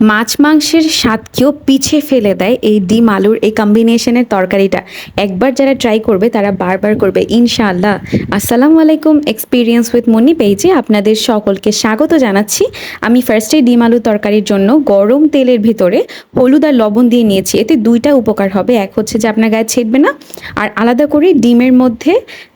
মাছ মাংসের স্বাদকেও পিছে ফেলে দেয় এই ডিম আলুর এই কম্বিনেশনের তরকারিটা। একবার যারা ট্রাই করবে, তারা বারবার করবে, ইনশাআল্লাহ। আসসালামু আলাইকুম এক্সপিরিয়েন্স উইথ মনি পেজে আপনাদের সকলকে স্বাগত জানাচ্ছি। আমি ফার্স্টে ডিম আলু তরকারির জন্য গরম তেলের ভিতরে হলুদ আর লবণ দিয়ে নিয়েছি। এতে দুইটা উপকার হবে। এক হচ্ছে যে আপনার গায়ে ছেড়বে না, আর আলাদা করে ডিমের মধ্যে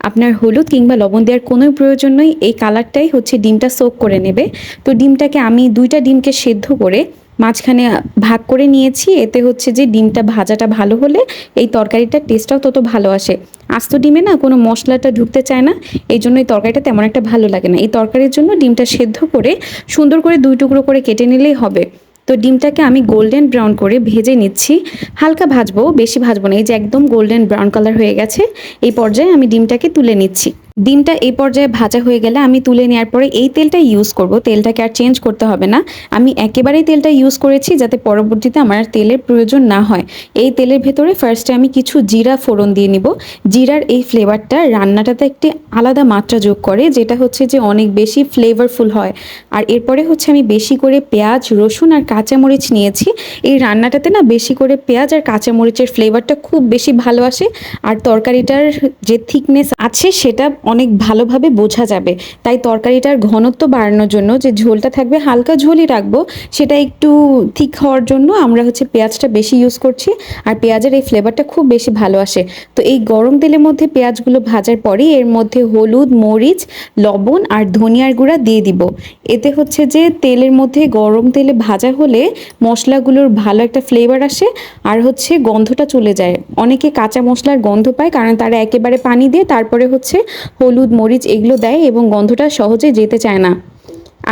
আপনার হলুদ কিংবা লবণ দেওয়ার কোনো প্রয়োজন নেই। এই কালারটাই হচ্ছে ডিমটা সোক করে নেবে। তো ডিমটাকে আমি দুইটা ডিমকে সেদ্ধ করে মাঝখানে ভাগ করে নিয়েছি, এতে হচ্ছে যে ডিমটা ভাজাটা ভালো হলে এই তরকারিটার টেস্টটাও তত ভালো আসে। আস্ত ডিমে না কোনো মশলাটা ঢুকতে চায় না, এই জন্য এই তরকারিটা তেমন একটা ভালো লাগে না। এই তরকারির জন্য ডিমটা সেদ্ধ করে সুন্দর করে দুই টুকরো করে কেটে নিলেই হবে। তো ডিমটাকে আমি গোল্ডেন ব্রাউন করে ভেজে নিচ্ছি। হালকা ভাজবো, বেশি ভাজবো না, এই যে একদম গোল্ডেন ব্রাউন কালার হয়ে গেছে, এই পর্যায়ে আমি ডিমটাকে তুলে নিচ্ছি। ডিমটা এই পর্যায়ে ভাজা হয়ে গেলে আমি তুলে নেওয়ার পরে এই তেলটা ইউজ করব। তেলটাকে আর চেঞ্জ করতে হবে না। আমি একেবারেই তেলটা ইউজ করেছি যাতে পরবর্তীতে আমার তেলের প্রয়োজন না হয়। এই তেলের ভেতরে ফার্স্টে আমি কিছু জিরা ফোড়ন দিয়ে নিব। জিরার এই ফ্লেভারটা রান্নাটাতে একটি আলাদা মাত্রা যোগ করে, যেটা হচ্ছে যে অনেক বেশি ফ্লেভারফুল হয়। আর এরপরে হচ্ছে আমি বেশি করে পেঁয়াজ, রসুন আর কাঁচামরিচ নিয়েছি। এই রান্নাটাতে না বেশি করে পেঁয়াজ আর কাঁচামরিচের ফ্লেভারটা খুব বেশি ভালো আসে। আর তরকারিটার যে থিকনেস আছে সেটা অনেক ভালোভাবে বোঝা যাবে। তাই তরকারিটার ঘনত্ব বাড়ানোর জন্য যে ঝোলটা থাকবে, হালকা ঝোলই রাখব। সেটা একটু থিক হওয়ার জন্য আমরা হচ্ছে পেঁয়াজটা বেশি ইউজ করছি আর পেঁয়াজের এই ফ্লেভারটা খুব বেশি ভালো আসে। তো এই গরম তেলের মধ্যে পেঁয়াজগুলো ভাজার পরেই এর মধ্যে হলুদ, মরিচ, লবণ আর ধনিয়ার গুঁড়া দিয়ে দিব। এতে হচ্ছে যে তেলের মধ্যে গরম তেলে ভাজা হলে মশলাগুলোর ভালো একটা ফ্লেভার আসে আর হচ্ছে গন্ধটা চলে যায়। অনেকে কাঁচা মশলার গন্ধ পায় কারণ তারা একেবারে পানি দিয়ে তারপরে হচ্ছে হলুদ মরিচ এগুলো দেয় এবং গন্ধটা সহজে যেতে চায় না।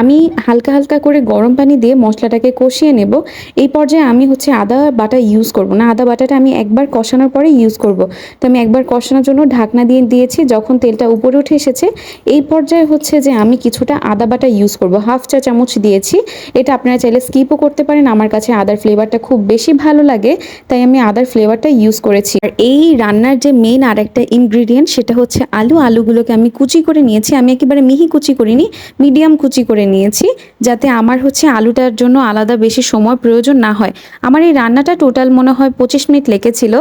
আমি হালকা হালকা করে গরম পানি দিয়ে মশলাটাকে কষিয়ে নেব। এই পর্যায়ে আমি হচ্ছে আদা বাটা ইউজ করব না, আদা বাটাটা আমি একবার কষানোর পরে ইউজ করব। তো আমি একবার কষানোর জন্য ঢাকনা দিয়ে দিয়েছি, যখন তেলটা উপরে উঠে এসেছে, এই পর্যায়ে হচ্ছে যে আমি কিছুটা আদা বাটা ইউজ করব। হাফ চা চামচ দিয়েছি, এটা আপনারা চাইলে স্কিপও করতে পারেন, আমার কাছে আদার ফ্লেভারটা খুব বেশি ভালো লাগে, তাই আমি আদার ফ্লেভারটা ইউজ করেছি। আর এই রান্নার যে মেন আর একটা ইনগ্রিডিয়েন্ট সেটা হচ্ছে আলু। আলুগুলোকে আমি কুচি করে নিয়েছি, আমি একেবারে মিহি কুচি করিনি মিডিয়াম কুচি করে নিয়েছি যাতে আমার হচ্ছে আলুটার জন্য আলাদা বেশি সময় প্রয়োজন না হয়। আমার এই রান্নাটা টোটাল মনে হয় পঁচিশ মিনিট লেগেছিল।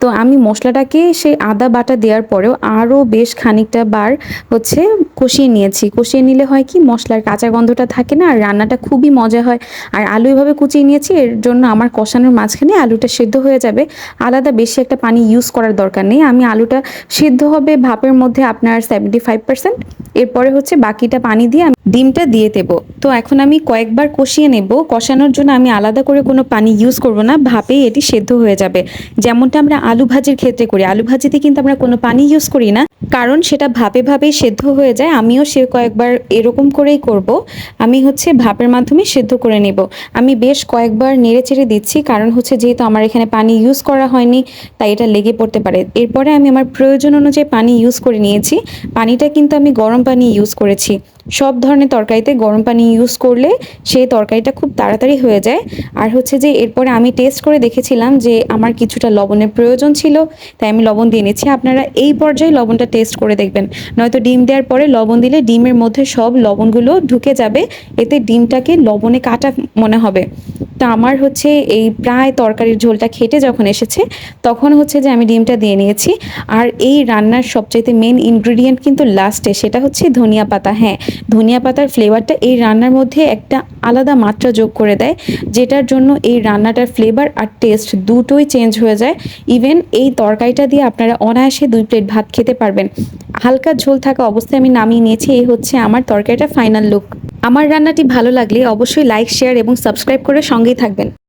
তো আমি মশলাটাকে সেই আদা বাটা দেওয়ার পরেও আরও বেশ খানিকটা বার হচ্ছে কষিয়ে নিয়েছি। কষিয়ে নিলে হয় কি মশলার কাঁচা গন্ধটা থাকে না, আর রান্নাটা খুবই মজা হয়। আর আলু এভাবে কুচিয়ে নিয়েছি, এর জন্য আমার কষানোর মাঝখানে আলুটা সেদ্ধ হয়ে যাবে। আলাদা বেশি একটা পানি ইউজ করার দরকার নেই। আমি আলুটা সেদ্ধ হবে ভাপের মধ্যে আপনার সেভেন্টি ফাইভ পার্সেন্ট এরপরে হচ্ছে বাকিটা পানি দিয়ে আমি ডিমটা দিয়ে দেব তো এখন আমি কয়েকবার কষিয়ে নেব। কষানোর জন্য আমি আলাদা করে কোনো পানি ইউজ করব না। ভাপেই এটি সেদ্ধ হয়ে যাবে। যেমনটা আমরা আলু ভাজির ক্ষেত্রে করি। আলু ভাজিতে কিন্তু আমরা কোনো পানি ইউজ করি না। কারণ সেটা ভাপে ভাপেই সেদ্ধ হয়ে যায়। আমিও সে কয়েকবার এরকম করেই করব। আমি হচ্ছে ভাপের মাধ্যমে সেদ্ধ করে নেব। আমি বেশ কয়েকবার নেড়ে চেড়ে দিচ্ছি। কারণ হচ্ছে যেহেতু আমার এখানে পানি ইউজ করা হয়নি, তাই এটা লেগে পড়তে পারে। এরপরে আমি আমার প্রয়োজন অনুযায়ী পানি ইউজ করে নিয়েছি। পানিটা কিন্তু আমি গরম পানি ইউজ করেছি। সব ধরনের তরকারিতে গরম পানি ইউজ করলে সেই তরকারিটা খুব তাড়াতাড়ি হয়ে যায়। আর হচ্ছে যে এরপরে আমি টেস্ট করে দেখেছিলাম যে আমার কিছুটা লবণের প্রয়োজন ছিল, তাই আমি লবণ দিয়ে নিচ্ছি। আপনারা এই পর্যায়ে লবণটা টেস্ট করে দেখবেন। নয়তো ডিম দেওয়ার পরে লবণ দিলে ডিমের মধ্যে সব লবণগুলো ঢুকে যাবে, এতে ডিমটাকে লবণে কাটা মনে হবে। তো আমার হচ্ছে এই প্রায় তরকারির ঝোলটা খেটে যখন এসেছে, তখন হচ্ছে যে আমি ডিমটা দিয়ে নিয়েছি। আর এই রান্নার সবচাইতে মেন ইনগ্রিডিয়েন্ট কিন্তু লাস্টে সেটা হচ্ছে ধনিয়া পাতা। হ্যাঁ ধনিয়া পাতার ফ্লেভারটা এই রান্নার মধ্যে একটা আলাদা মাত্রা যোগ করে দেয়, যেটার জন্য এই রান্নাটার ফ্লেভার আর টেস্ট দুটোই চেঞ্জ হয়ে যায়। ইভেন এই তরকারিটা দিয়ে আপনারা অনায়াসে দুই প্লেট ভাত খেতে পারবেন। হালকা ঝোল থাকা অবস্থায় আমি নামিয়ে নিয়েছি, এই হচ্ছে আমার তরকারিটা ফাইনাল লুক আমার রান্নাটি ভালো লাগলে অবশ্যই লাইক শেয়ার এবং সাবস্ক্রাইব করে সঙ্গেই থাকবেন।